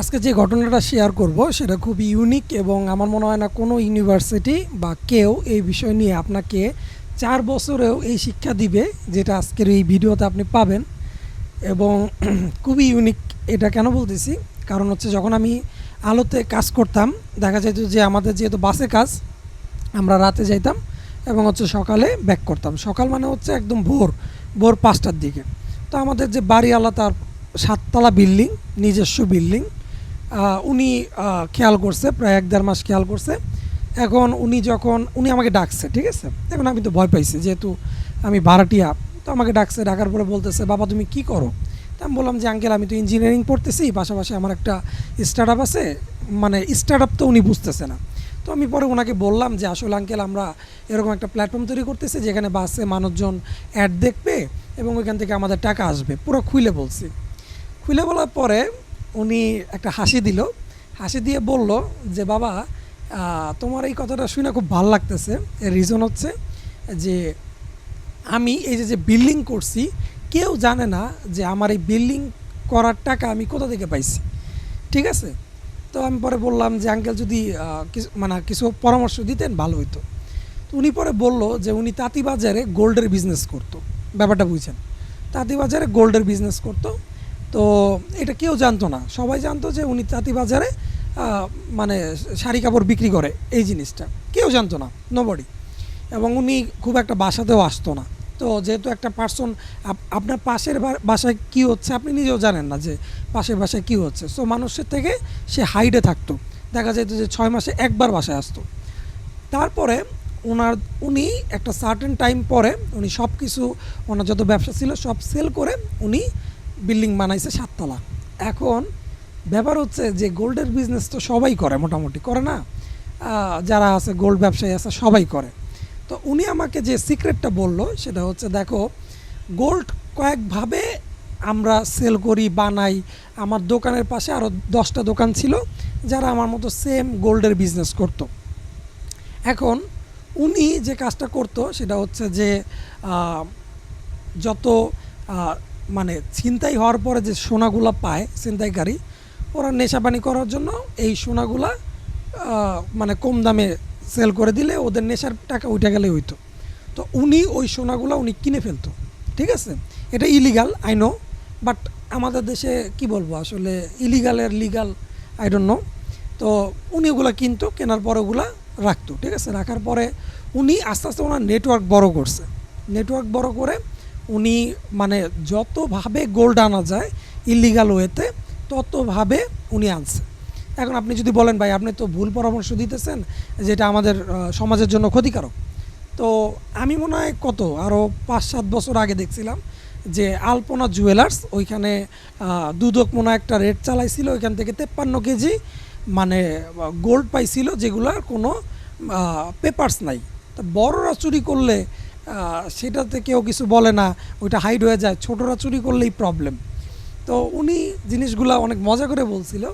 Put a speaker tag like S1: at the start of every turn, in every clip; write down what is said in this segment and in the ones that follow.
S1: আজকে যে ঘটনাটা শেয়ার করব, সেটা খুব ইউনিক এবং আমার মনে হয় না কোনো ইউনিভার্সিটি বা কেউ এই বিষয় নিয়ে আপনাকে চার বছরেও এই শিক্ষা দিবে, যেটা আজকের এই ভিডিওতে আপনি পাবেন। এবং খুবই ইউনিক এটা কেন বলতেছি? কারণ হচ্ছে যখন আমি আলোতে কাজ করতাম, দেখা যেত যে আমাদের যেহেতু বাসে কাজ, আমরা রাতে যাইতাম এবং হচ্ছে সকালে ব্যাক করতাম। সকাল মানে হচ্ছে একদম ভোর ভোর পাঁচটার দিকে। তো আমাদের যে বাড়িওয়ালা তার সাততলা বিল্ডিং নিজস্ব বিল্ডিং উনি খেয়াল করছে, প্রায় এক দেড় মাস খেয়াল করছে। এখন উনি যখন, উনি আমাকে ডাকছে, ঠিক আছে? এখন আমি তো ভয় পাইছি, যেহেতু আমি ভাড়াটিয়া, তো আমাকে ডাকছে, ডাকার পরে বলতেছে, বাবা, তুমি কি করো? তা আমি বললাম যে, আঙ্কেল, আমি তো ইঞ্জিনিয়ারিং পড়তেছি, পাশাপাশি আমার একটা স্টার্ট আপ আছে। মানে স্টার্ট আপ তো উনি বুঝতেছে না। তো আমি পরে ওনাকে বললাম যে, আসলে আঙ্কেল, আমরা এরকম একটা প্ল্যাটফর্ম তৈরি করতেছি, যেখানে বাসে মানুষজন অ্যাড দেখবে এবং ওইখান থেকে আমাদের টাকা আসবে। পুরো খুলে বলছি। খুলে বলার পরে উনি একটা হাসি দিল। হাসি দিয়ে বলল যে, বাবা তোমার এই কথাটা শুনে খুব ভালো লাগতেছে। এর রিজন হচ্ছে যে, আমি এই যে যে বিল্ডিং করছি, কেউ জানে না যে আমার এই বিল্ডিং করার টাকা আমি কোথা থেকে পাইছি। ঠিক আছে? তো আমি পরে বললাম যে, আঙ্কেল, যদি কিছু মানে কিছু পরামর্শ দিতেন, ভালো হতো তো উনি পরে বলল যে, উনি তাঁতিবাজারে গোল্ডের বিজনেস করতো। ব্যাপারটা বুঝছেন? তাঁতিবাজারে গোল্ডের বিজনেস করতো। তো এটা কেউ জানতো না। সবাই জানতো যে উনি তাঁতিবাজারে আহ, মানে শাড়ি কাপড় বিক্রি করে এই জিনিসটা। কেউ জানতো না নোবডি এবং উনি খুব একটা বাসাতেও আসতো না। তো যেহেতু একটা পার্সন আপনার পাশের বাসায় কী হচ্ছে আপনি নিজেও জানেন না যে পাশের বাসায় কী হচ্ছে। সো মানুষের থেকে সে হাইডে থাকতো। দেখা যেত যে ছয় মাসে একবার বাসায় আসতো। তারপরে ওনার উনি একটা সার্টেন টাইম পরে উনি সব কিছু ওনার যত ব্যবসা ছিল সব সেল করে উনি বিল্ডিং বানাইছে সাততলা। এখন ব্যাপার হচ্ছে যে গোল্ডের বিজনেস তো সবাই করে মোটামুটি, করে না? যারা আছে, গোল্ড ব্যবসায়ী আছে, সবাই করে। তো উনি আমাকে যে সিক্রেটটা বলল সেটা হচ্ছে, দেখো, গোল্ড কয়েকভাবে আমরা সেল করি, বানাই। আমার দোকানের পাশে আরও দশটা দোকান ছিল, যারা আমার মতো সেম গোল্ডের বিজনেস করতো। এখন উনি যে কাজটা করতো সেটা হচ্ছে যে যত মানে ছিনতাই হওয়ার পরে যে সোনাগুলা পায় ছিনতাইকারী, ওরা নেশাপানি করার জন্য এই সোনাগুলা মানে কম দামে সেল করে দিলে ওদের নেশার টাকা উঠে গেলে হইতো। তো উনি ওই সোনাগুলা উনি কিনে ফেলতো, ঠিক আছে? এটা ইলিগাল আই নো বাট আমাদের দেশে কি বলব, আসলে ইলিগালের লিগাল আই ডোন্ট নো তো উনি ওগুলা কিনতো, কেনার পরে ওগুলা রাখতো, ঠিক আছে? রাখার পরে উনি আস্তে আস্তে ওনার নেটওয়ার্ক বড় করছে। নেটওয়ার্ক বড় করে উনি মানে যতভাবে গোল্ড আনা যায় ইলিগাল ওয়েতে ততভাবে উনি আনছে। এখন আপনি যদি বলেন, ভাই, আপনি তো ভুল পরামর্শ দিতেছেন যেটা আমাদের সমাজের জন্য ক্ষতিকারক। তো আমি মনে হয় কত আরও পাঁচ সাত বছর আগে দেখছিলাম যে আলপনা জুয়েলার্স ওইখানে দুদক মনে একটা রেট চালাইছিল, ওইখান থেকে তেপ্পান্ন কেজি মানে গোল্ড পাইছিল, যেগুলোর কোনো পেপার্স নাই। তা বড়রা চুরি করলে সেটাতে কেউ কিছু বলে না, ওইটা হাইড হয়ে যায়। ছোটরা চুরি করলেই প্রবলেম তো উনি জিনিসগুলা অনেক মজা করে বলছিল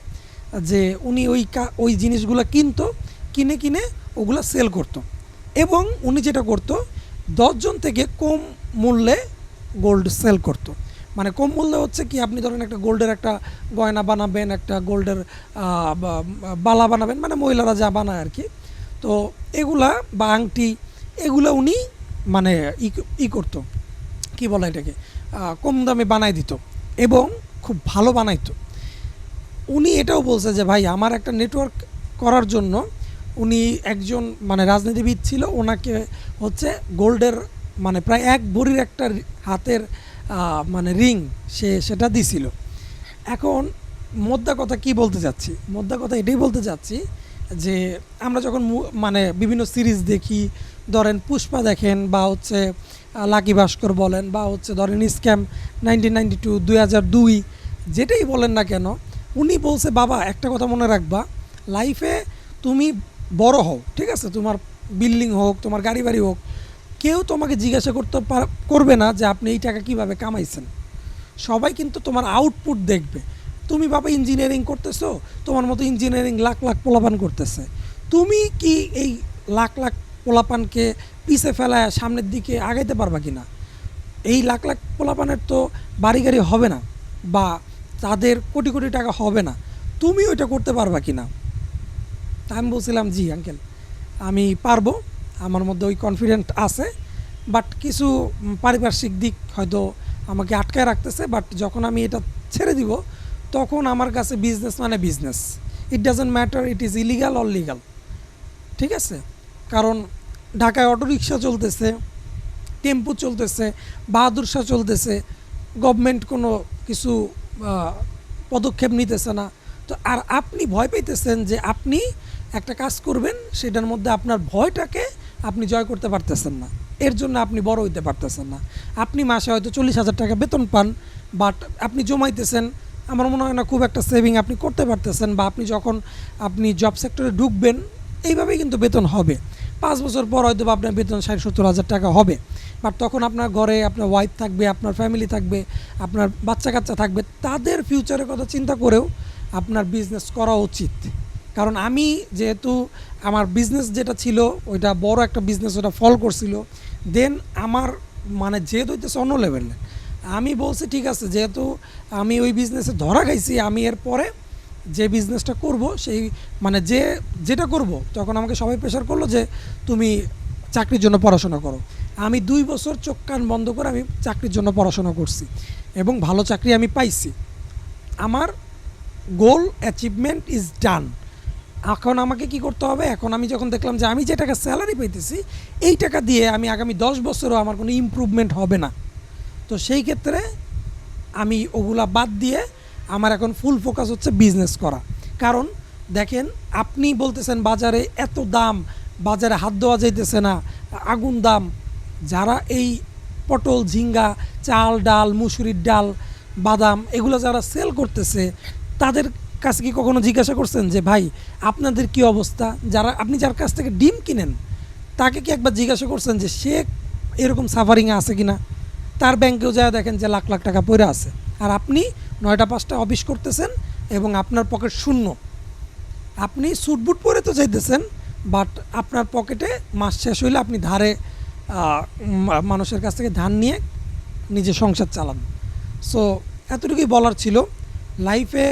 S1: যে উনি ওই ওই জিনিসগুলো কিনতো, কিনে কিনে ওগুলা সেল করতো। এবং উনি যেটা করতো, দশজন থেকে কম মূল্যে গোল্ড সেল করতো। মানে কম মূল্যে হচ্ছে কি, আপনি ধরেন একটা গোল্ডের একটা গয়না বানাবেন, একটা গোল্ডের বালা বানাবেন মানে মহিলারা যা বানায় আর কি। তো এগুলা বা আংটি, এগুলো উনি মানে ই ই করতো। কি বলে এটাকে? কম দামে বানাই দিত এবং খুব ভালো বানাইতো। উনি এটাও বলছে যে, ভাই, আমার একটা নেটওয়ার্ক করার জন্য উনি একজন মানে রাজনীতিবিদ ছিল, ওনাকে হচ্ছে গোল্ডের মানে প্রায় এক ভরির একটা হাতের মানে রিং সে, সেটা দিছিল। এখন মোদ্দা কথা কি বলতে চাচ্ছি? মোদ্দা কথা এটাই বলতে চাচ্ছি যে আমরা যখন মানে বিভিন্ন সিরিজ দেখি, ধরেন পুষ্পা দেখেন বা হচ্ছে লাকি ভাস্কর বলেন বা হচ্ছে ধরেন স্ক্যাম নাইনটিন নাইনটি টু, দুই হাজার দুই, যেটাই বলেন না কেন, উনি বলছে, বাবা, একটা কথা মনে রাখবা, লাইফে তুমি বড় হও, ঠিক আছে? তোমার বিল্ডিং হোক, তোমার গাড়ি বাড়ি হোক, কেউ তোমাকে জিজ্ঞাসা করতে করবে না যে আপনি এই টাকা কীভাবে কামাইছেন। সবাই কিন্তু তোমার আউটপুট দেখবে। তুমি বাবা ইঞ্জিনিয়ারিং করতেছো, তোমার মতো ইঞ্জিনিয়ারিং লাখ লাখ পোলাপান করতেছে। তুমি কি এই লাখ লাখ পোলাপানকে পিছে ফেলায় সামনের দিকে আগাইতে পারবা কি না এই লাখ লাখ পোলাপানের তো বাড়ি গাড়ি হবে না, বা তাদের কোটি কোটি টাকা হবে না। তুমি ওইটা করতে পারবা কি না আমি বলছিলাম, জি আঙ্কেল আমি পারব। আমার মধ্যে ওই কনফিডেন্ট আছে বাট কিছু পারিপার্শ্বিক দিক হয়তো আমাকে আটকায় রাখতেছে বাট যখন আমি এটা ছেড়ে দিব তখন আমার কাছে বিজনেস মানে business it doesn't matter it is illegal or legal ঠিক আছে? কারণ ঢাকায় অটোরিকশা চলতেছে, টেম্পু চলতেছে, বাহাদুর শাহ চলতেছে গভর্নমেন্ট কোনো কিছু পদক্ষেপ নিতেছে না। তো আর আপনি ভয় পাইতেছেন যে আপনি একটা কাজ করবেন, সেটার মধ্যে আপনার ভয়টাকে আপনি জয় করতে পারতেছেন না। এর জন্য আপনি বড় হইতে পারতেছেন না। আপনি মাসে হয়তো চল্লিশ হাজার টাকা বেতন পান বাট আপনি জমাইতেছেন আমার মনে হয় না খুব একটা সেভিং আপনি করতে পারতেছেন বা আপনি যখন আপনি জব সেক্টরে ঢুকবেন, এইভাবেই কিন্তু বেতন হবে। পাঁচ বছর পর হয়তো বা আপনার বেতন ষাট, সত্তর হাজার টাকা হবে। বাট তখন আপনার ঘরে আপনার ওয়াইফ থাকবে, আপনার ফ্যামিলি থাকবে, আপনার বাচ্চা কাচ্চা থাকবে, তাদের ফিউচারের কথা চিন্তা করেও আপনার বিজনেস করা উচিত। কারণ আমি যেহেতু আমার বিজনেস যেটা ছিল, ওইটা বড় একটা বিজনেস ওটা ফল করছিল দেন আমার মানে যেহেতু হইতেছে অন্য লেভেলে আমি বলছি, ঠিক আছে, যেহেতু আমি ওই বিজনেসে ধরা খাইছি, আমি এর পরে যে বিজনেসটা করব, সেই মানে যে, যেটা করব, তখন আমাকে সবাই প্রেশার করল যে তুমি চাকরির জন্য পড়াশোনা করো। আমি দুই বছর চোখ কান বন্ধ করে আমি চাকরির জন্য পড়াশোনা করছি এবং ভালো চাকরি আমি পাইছি। আমার গোল অ্যাচিভমেন্ট ইজ ডান এখন আমাকে কি করতে হবে? এখন আমি যখন দেখলাম যে আমি যে টাকা স্যালারি পাইতেছি, এই টাকা দিয়ে আমি আগামী দশ বছরও আমার কোনো ইমপ্রুভমেন্ট হবে না। তো সেই ক্ষেত্রে আমি ওগুলা বাদ দিয়ে আমার এখন ফুল ফোকাস হচ্ছে বিজনেস করা। কারণ দেখেন, আপনি বলতেছেন বাজারে এত দাম, বাজারে হাত দেওয়া যাইতেছে না, আগুন দাম। যারা এই পটল, ঝিঙ্গা, চাল, ডাল, মুসুরির ডাল, বাদাম এগুলো যারা সেল করতেছে, তাদের কাছে কি কখনো জিজ্ঞাসা করছেন যে, ভাই, আপনাদের কি অবস্থা? যারা, আপনি যার কাছ থেকে ডিম কিনেন, তাকে কি একবার জিজ্ঞাসা করছেন যে, সে এরকম সাফারিংয়ে আছে কিনা? তার ব্যাংকেও যায় দেখেন যে লাখ লাখ টাকা পড়ে আছে। আর আপনি নয়টা পাঁচটা অফিস করতেছেন এবং আপনার পকেট শূন্য। আপনি সুটবুট পরে তো চাইতেছেন বাট আপনার পকেটে মাস শেষ হইলে আপনি ধারে মানুষের কাছ থেকে ধান নিয়ে নিজে সংসার চালান। সো এতটুকুই বলার ছিল। লাইফে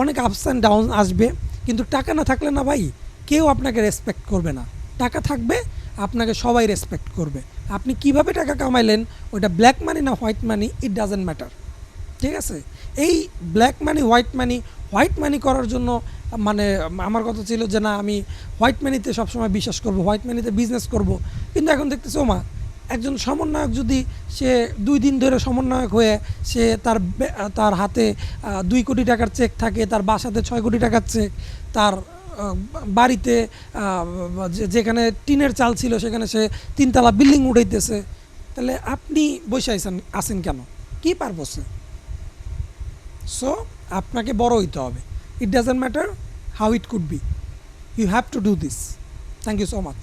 S1: অনেক আপস অ্যান্ড ডাউন আসবে, কিন্তু টাকা না থাকলে না ভাই, কেউ আপনাকে রেসপেক্ট করবে না। টাকা থাকবে, আপনাকে সবাই রেসপেক্ট করবে। আপনি কীভাবে টাকা কামাইলেন ওটা ব্ল্যাক মানি না white money it doesn't matter ঠিক আছে? এই black money white money white money করার জন্য মানে আমার কথা ছিল যে না, আমি হোয়াইট মানিতে সবসময় বিশ্বাস করব হোয়াইট মানিতে বিজনেস করব। কিন্তু এখন দেখতেছো মা, একজন সমন্বয়ক যদি সে দুই দিন ধরে সমন্বয়ক হয়ে সে তার তার হাতে দুই কোটি টাকার চেক থাকে, তার বাসাতে ছয় কোটি টাকার চেক তার বাড়িতে যেখানে টিনের চাল ছিল, সেখানে সে তিনতলা বিল্ডিং উঠাইতেছে। তাহলে আপনি বসে আছেন আছেন কেন? কি পারপসে সো আপনাকে বড় হইতে হবে। It doesn't matter how it could be you have to do this thank you so much